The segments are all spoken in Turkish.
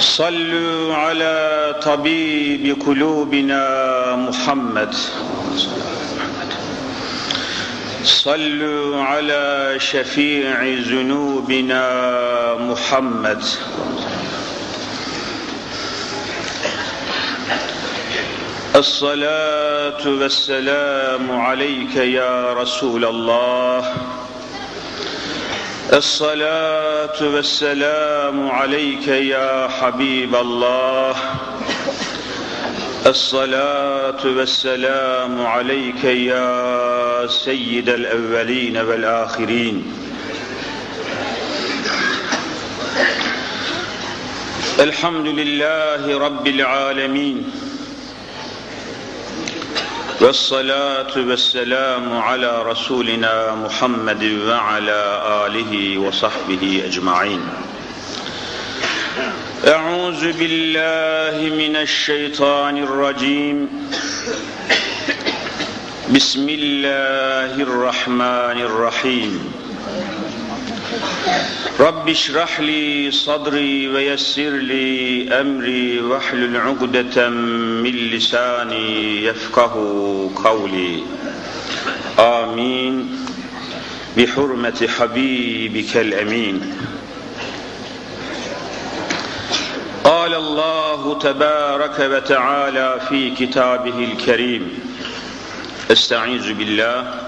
صلوا على طبيب قلوبنا محمد. صلوا على شفيع ذنوبنا محمد. الصلاة والسلام عليك يا رسول الله. الصلاة والسلام عليك يا حبيب الله. الصلاة والسلام عليك يا سيد الأولين والآخرين. الحمد لله رب العالمين. والصلاة والسلام على رسولنا محمد وعلى آله وصحبه أجمعين. أعوذ بالله من الشيطان الرجيم. بسم الله الرحمن الرحيم. رب اشرح لي صدري ويسر لي أمري واحلل عقدة من لساني يفقه قولي. آمين. بحرمة حبيبك الأمين. قال الله تبارك وتعالى في كتابه الكريم أستعيذ بالله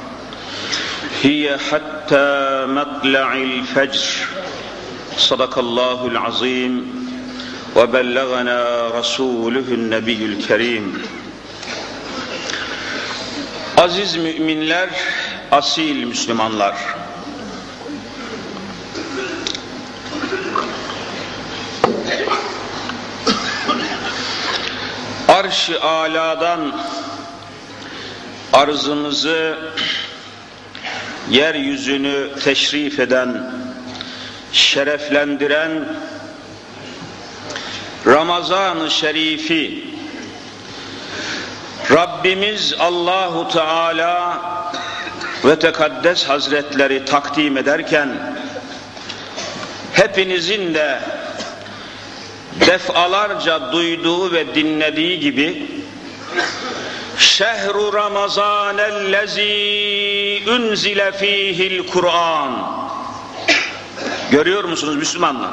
هي حتى مطلع الفجر صدق الله العظيم وبلغنا رسوله النبي الكريم Aziz müminler, asil Müslümanlar. Arş-ı aladan arzımızı yeryüzünü teşrif eden, şereflendiren Ramazan-ı Şerifi Rabbimiz Allahu Teala ve Tekaddes Hazretleri takdim ederken hepinizin de defalarca duyduğu ve dinlediği gibi Şehru Ramazan ellezî unzile fîhil Kur'an Görüyor musunuz Müslümanlar?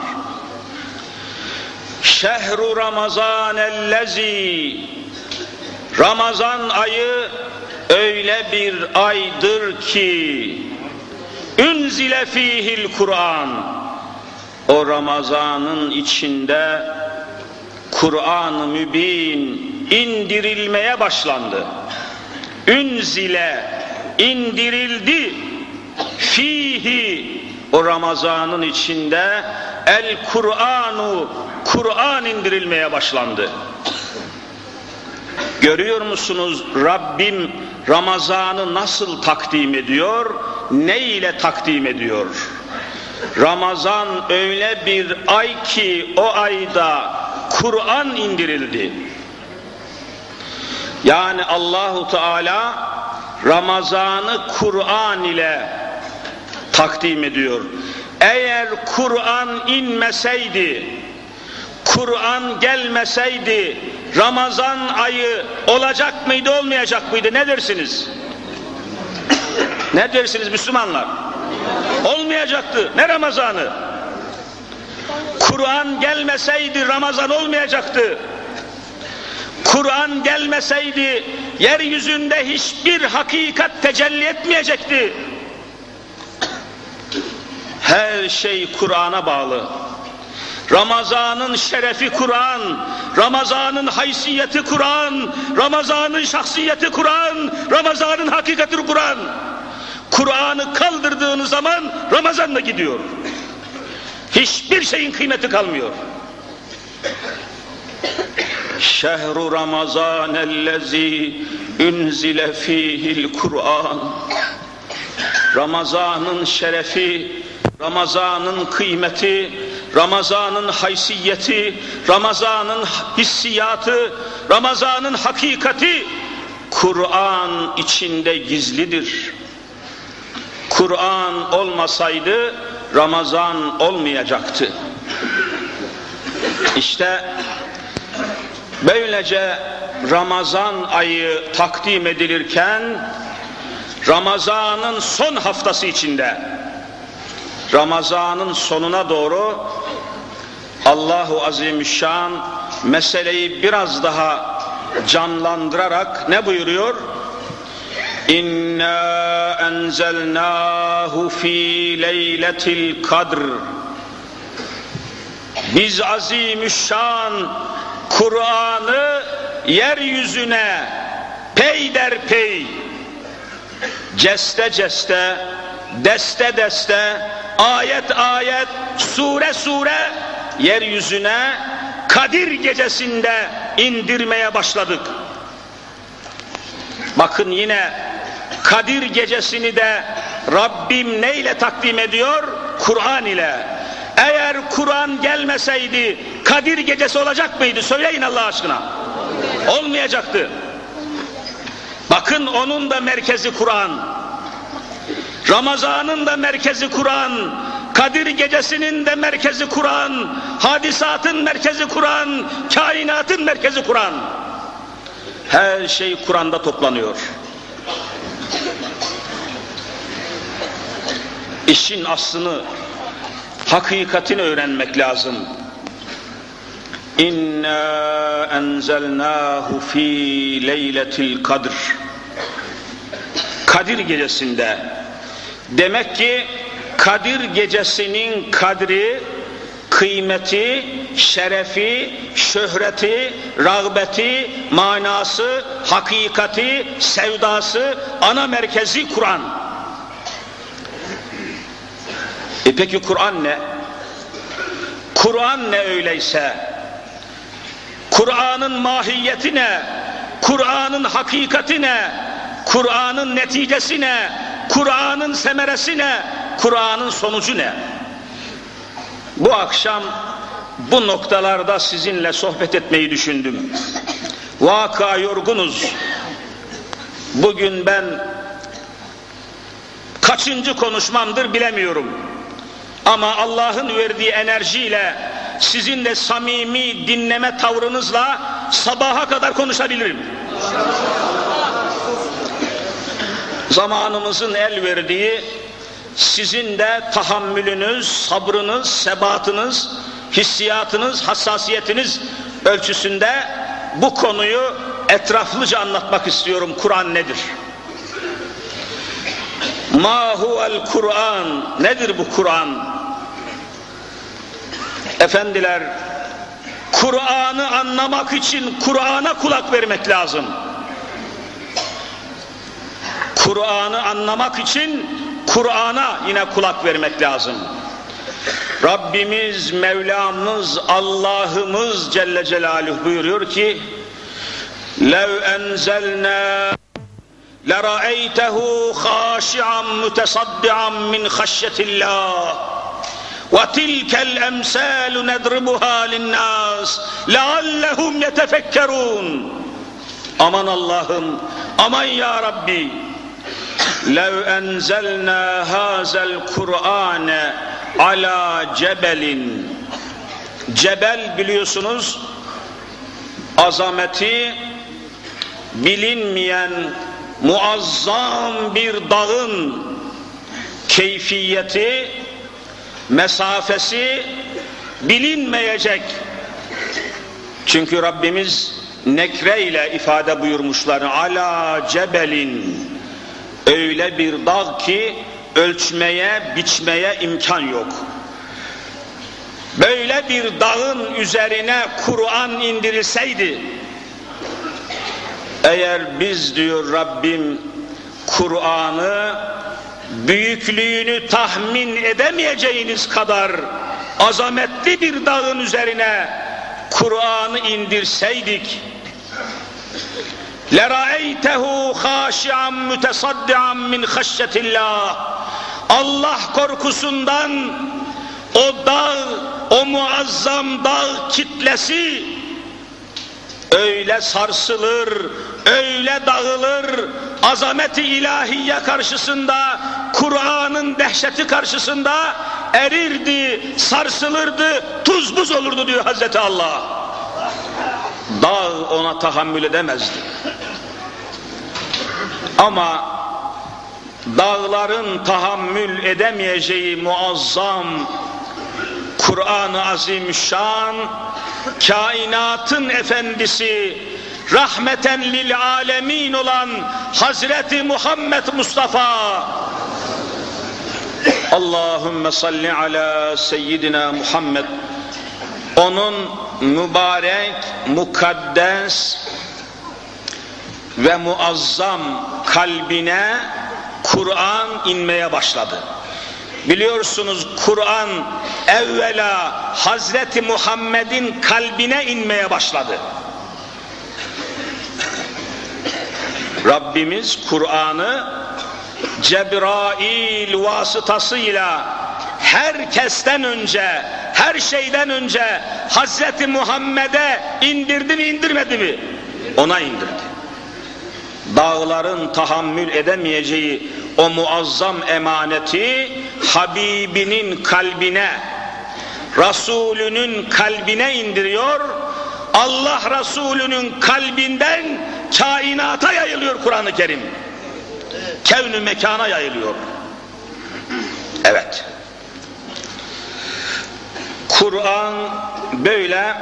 Şehru Ramazan ellezî Ramazan ayı öyle bir aydır ki Ünzile fihil Kur'an O Ramazan'ın içinde Kur'an-ı Mübin indirilmeye başlandı. Ünzile indirildi fihi o Ramazan'ın içinde el Kur'anu Kur'an indirilmeye başlandı. Görüyor musunuz Rabbim Ramazan'ı nasıl takdim ediyor? Ne ile takdim ediyor? Ramazan öyle bir ay ki o ayda Kur'an indirildi. Yani Allahu Teala Ramazan'ı Kur'an ile takdim ediyor. Eğer Kur'an inmeseydi, Kur'an gelmeseydi Ramazan ayı olacak mıydı olmayacak mıydı ne dersiniz? ne dersiniz Müslümanlar? Olmayacaktı. Ne Ramazanı? Kur'an gelmeseydi Ramazan olmayacaktı. Kur'an gelmeseydi yeryüzünde hiçbir hakikat tecelli etmeyecekti. Her şey Kur'an'a bağlı. Ramazanın şerefi Kur'an, Ramazanın haysiyeti Kur'an, Ramazanın şahsiyeti Kur'an, Ramazanın hakikati Kur'an. Kur'an'ı kaldırdığınız zaman Ramazan da gidiyor. Hiçbir şeyin kıymeti kalmıyor. Şehru Ramazan ellezî ünzile fîhil Kur'an. Ramazanın şerefi, Ramazanın kıymeti, Ramazanın haysiyeti, Ramazanın hissiyatı, Ramazanın hakikati Kur'an içinde gizlidir. Kur'an olmasaydı Ramazan olmayacaktı. İşte böylece Ramazan ayı takdim edilirken Ramazan'ın son haftası içinde Ramazan'ın sonuna doğru Allahu Azimüşşan meseleyi biraz daha canlandırarak ne buyuruyor? İnna enzelnahu fi leyletil kadr Biz azimüşşan Kur'an'ı yeryüzüne peyderpey ceste ceste deste deste ayet ayet sure sure yeryüzüne Kadir gecesinde indirmeye başladık. Bakın yine Kadir gecesini de Rabbim neyle takdim ediyor? Kur'an ile. Eğer Kur'an gelmeseydi Kadir gecesi olacak mıydı? Söyleyin Allah aşkına. Olmayacaktı. Bakın onun da merkezi Kur'an. Ramazan'ın da merkezi Kur'an. Kadir gecesinin de merkezi Kur'an. Hadisatın merkezi Kur'an. Kainatın merkezi Kur'an. Her şey Kur'an'da toplanıyor. İşin aslını, hakikatini öğrenmek lazım. İnna enzelnahu fi leyletil kadr. Kadir gecesinde. Demek ki Kadir gecesinin kadri, kıymeti, şerefi, şöhreti, rağbeti, manası, hakikati, sevdası, ana merkezi Kur'an. E peki Kur'an ne? Kur'an ne öyleyse? Kur'an'ın mahiyeti ne? Kur'an'ın hakikati ne? Kur'an'ın neticesi ne? Kur'an'ın semeresi ne? Kur'an'ın sonucu ne? Bu akşam bu noktalarda sizinle sohbet etmeyi düşündüm. Vaka yorgunuz. Bugün ben kaçıncı konuşmamdır bilemiyorum. Ama Allah'ın verdiği enerjiyle sizin de samimi dinleme tavrınızla sabaha kadar konuşabilirim. Zamanımızın el verdiği sizin de tahammülünüz, sabrınız, sebatınız, hissiyatınız, hassasiyetiniz ölçüsünde bu konuyu etraflıca anlatmak istiyorum. Kur'an nedir? Ma huvel Kur'an? Nedir bu Kur'an? Efendiler, Kur'an'ı anlamak için Kur'an'a kulak vermek lazım. Kur'an'ı anlamak için Kur'an'a yine kulak vermek lazım. Rabbimiz, Mevlamız, Allah'ımız Celle Celaluhu buyuruyor ki لَوْ أَنْزَلْنَا لَرَأَيْتَهُ خَاشِعًا مُتَصَدِّعًا مِنْ خَشَّةِ اللّٰهِ وَتِلْكَ الْأَمْثَالُ نَضْرِبُهَا لِلنَّاسِ لَعَلَّهُمْ يَتَفَكَّرُونَ Aman Allah'ım, aman ya Rabbi, لَوْ أَنْزَلْنَا هَذَا الْقُرْآنَ عَلَى جَبَلٍ Cebel biliyorsunuz azameti bilinmeyen muazzam bir dağın keyfiyeti mesafesi bilinmeyecek. Çünkü Rabbimiz nekre ile ifade buyurmuşlar. Ala cebelin. Öyle bir dağ ki ölçmeye biçmeye imkan yok. Böyle bir dağın üzerine Kur'an indirilseydi eğer biz diyor Rabbim Kur'an'ı büyüklüğünü tahmin edemeyeceğiniz kadar azametli bir dağın üzerine Kur'an'ı indirseydik لَرَأَيْتَهُ خَاشِعًا مُتَصَدِّعًا مِنْ خَشَّةِ اللّٰهِ Allah korkusundan o dağ, o muazzam dağ kitlesi öyle sarsılır, öyle dağılır, azameti ilahiye karşısında, Kur'an'ın dehşeti karşısında erirdi, sarsılırdı, tuz buz olurdu diyor Hazreti Allah. Dağ ona tahammül edemezdi. Ama dağların tahammül edemeyeceği muazzam Kur'an-ı Azimüşşan kainatın efendisi rahmeten lil alemin olan Hazreti Muhammed Mustafa Allahümme salli ala seyyidina Muhammed onun mübarek, mukaddes ve muazzam kalbine Kur'an inmeye başladı. Biliyorsunuz Kur'an evvela Hazreti Muhammed'in kalbine inmeye başladı. Rabbimiz Kur'an'ı Cebrail vasıtasıyla herkesten önce, her şeyden önce Hazreti Muhammed'e indirdi mi indirmedi mi? Ona indirdi. Dağların tahammül edemeyeceği o muazzam emaneti Habibinin kalbine, Resulünün kalbine indiriyor. Allah Resulünün kalbinden kainata yayılıyor Kur'an-ı Kerim. Kevnü mekana yayılıyor. Evet. Kur'an böyle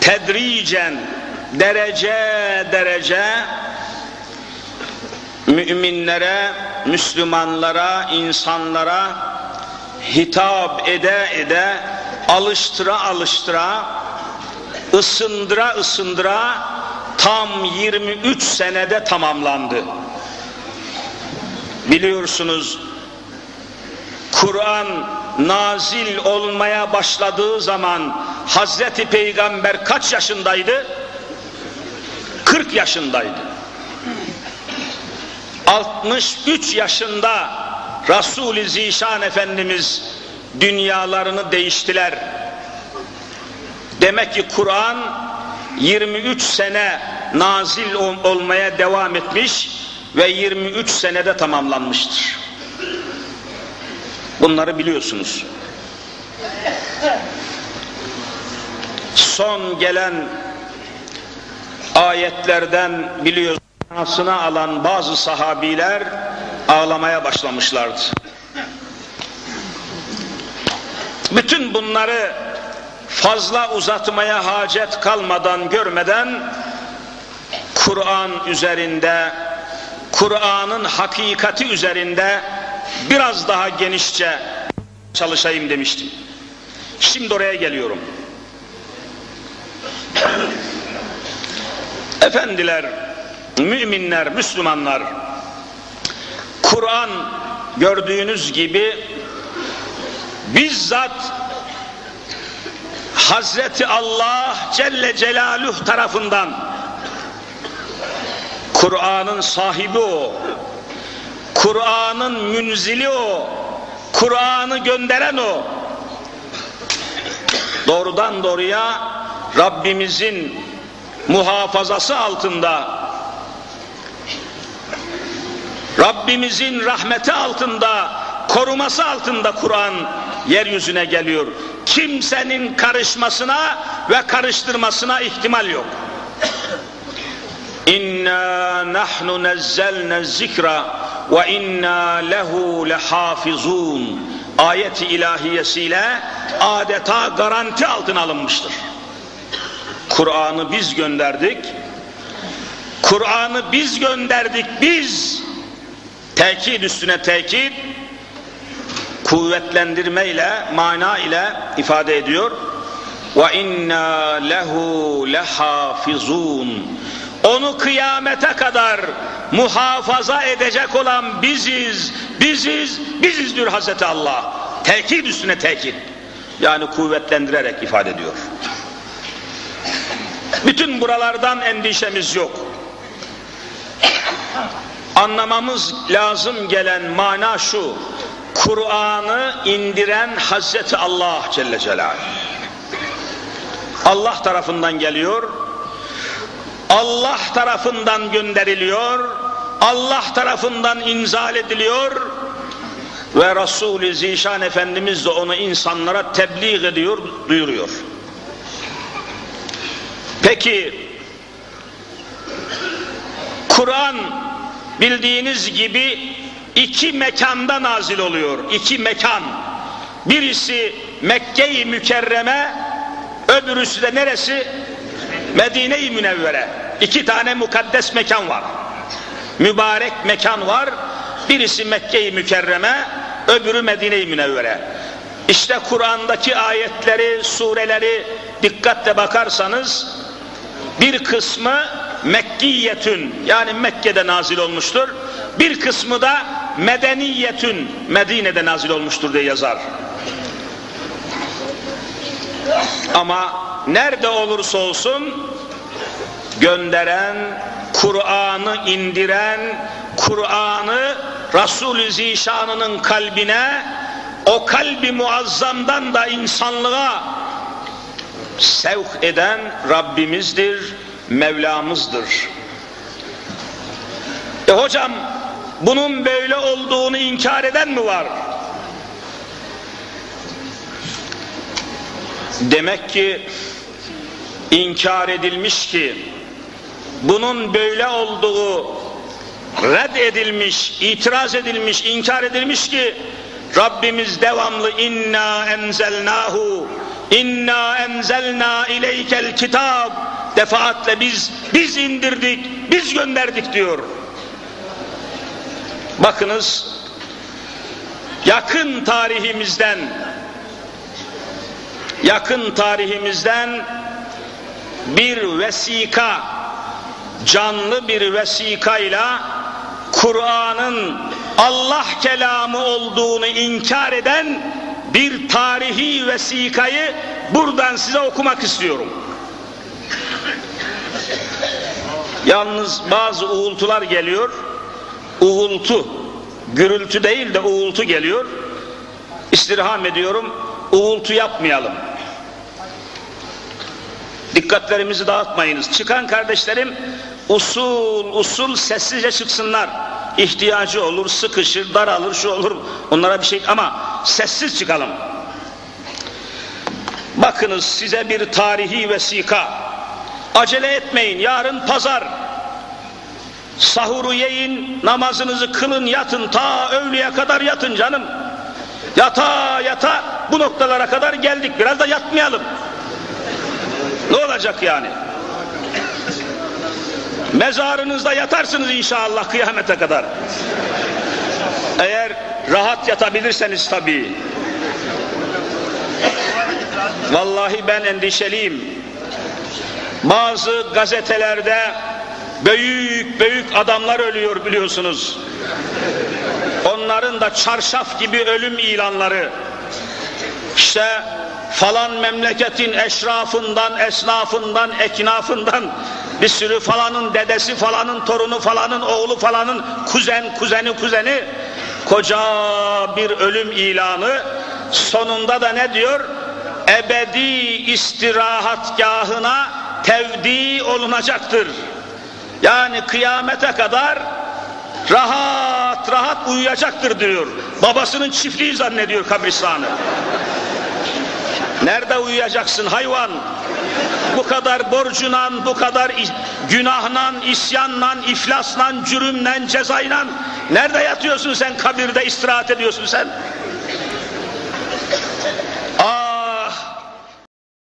tedricen, derece derece müminlere, Müslümanlara, insanlara hitap ede ede, alıştıra alıştıra, ısındıra ısındıra tam 23 senede tamamlandı. Biliyorsunuz Kur'an nazil olmaya başladığı zaman Hazreti Peygamber kaç yaşındaydı? 40 yaşındaydı. 63 yaşında Resul-i Zişan Efendimiz dünyalarını değiştiler. Demek ki Kur'an 23 sene nazil olmaya devam etmiş ve 23 senede tamamlanmıştır. Bunları biliyorsunuz. Son gelen ayetlerden biliyorsunuz manasına alan bazı sahabiler ağlamaya başlamışlardı. Bütün bunları fazla uzatmaya hacet kalmadan görmeden Kur'an üzerinde Kur'an'ın hakikati üzerinde biraz daha genişçe çalışayım demiştim. Şimdi oraya geliyorum. Efendiler, müminler, Müslümanlar, Kur'an gördüğünüz gibi bizzat Hazreti Allah Celle Celaluhu tarafından Kur'an'ın sahibi o, Kur'an'ın münzili o, Kur'an'ı gönderen o. Doğrudan doğruya Rabbimizin muhafazası altında Rabbimizin rahmeti altında, koruması altında Kur'an yeryüzüne geliyor. Kimsenin karışmasına ve karıştırmasına ihtimal yok. İnna nahnu nazzalna zikra ve inna lehu lehafizun. Ayet-i ilahiyesiyle adeta garanti altına alınmıştır. Kur'an'ı biz gönderdik. Kur'an'ı biz gönderdik biz. Tekit üstüne tekit kuvvetlendirme ile mana ile ifade ediyor. Ve inna lehu lehafizun. Onu kıyamete kadar muhafaza edecek olan biziz, biziz, biziz diyor Hazreti Allah. Tekit üstüne tekit. Yani kuvvetlendirerek ifade ediyor. Bütün buralardan endişemiz yok. Anlamamız lazım gelen mana şu. Kur'an'ı indiren Hazreti Allah Celle Celaluhu. Allah tarafından geliyor. Allah tarafından gönderiliyor. Allah tarafından inzal ediliyor ve Resul-i Zişan Efendimiz de onu insanlara tebliğ ediyor, duyuruyor. Peki Kur'an bildiğiniz gibi iki mekanda nazil oluyor. İki mekan. Birisi Mekke-i Mükerreme, öbürüsü de neresi? Medine-i Münevvere. İki tane mukaddes mekan var. Mübarek mekan var. Birisi Mekke-i Mükerreme, öbürü Medine-i Münevvere. İşte Kur'an'daki ayetleri, sureleri dikkatle bakarsanız bir kısmı Mekkiyetün yani Mekke'de nazil olmuştur. Bir kısmı da Medeniyetün Medine'de nazil olmuştur diye yazar. Ama nerede olursa olsun gönderen, Kur'an'ı indiren, Kur'an'ı Resul-i Zişan'ının kalbine, o kalbi muazzamdan da insanlığa sevk eden Rabbimizdir, Mevlamızdır. E hocam bunun böyle olduğunu inkar eden mi var? Demek ki inkar edilmiş ki bunun böyle olduğu red edilmiş, itiraz edilmiş, inkar edilmiş ki Rabbimiz devamlı inna enzelnahu inna enzelna ileykel kitab defaatle biz biz indirdik, biz gönderdik diyor. Bakınız yakın tarihimizden yakın tarihimizden bir vesika canlı bir vesikayla Kur'an'ın Allah kelamı olduğunu inkar eden bir tarihi vesikayı buradan size okumak istiyorum. Yalnız bazı uğultular geliyor. Uğultu, gürültü değil de uğultu geliyor. İstirham ediyorum, uğultu yapmayalım. Dikkatlerimizi dağıtmayınız. Çıkan kardeşlerim usul usul sessizce çıksınlar. İhtiyacı olur, sıkışır, daralır, şu olur. Onlara bir şey ama sessiz çıkalım. Bakınız size bir tarihi vesika. Acele etmeyin. Yarın pazar. Sahuru yiyin, namazınızı kılın, yatın. Ta öğleye kadar yatın canım. Yata yata bu noktalara kadar geldik. Biraz da yatmayalım. Ne olacak yani? Mezarınızda yatarsınız inşallah kıyamete kadar. Eğer rahat yatabilirseniz tabii. Vallahi ben endişeliyim. Bazı gazetelerde büyük büyük adamlar ölüyor biliyorsunuz. Onların da çarşaf gibi ölüm ilanları. İşte falan memleketin eşrafından, esnafından, eknafından bir sürü falanın dedesi, falanın torunu, falanın oğlu, falanın kuzen, kuzeni, kuzeni koca bir ölüm ilanı sonunda da ne diyor? Ebedi istirahatgahına tevdi olunacaktır. Yani kıyamete kadar rahat rahat uyuyacaktır diyor. Babasının çiftliği zannediyor kabristanı. Nerede uyuyacaksın hayvan? Bu kadar borcunan, bu kadar günahla, isyanla, iflasla, cürümle, cezayla nerede yatıyorsun sen kabirde istirahat ediyorsun sen?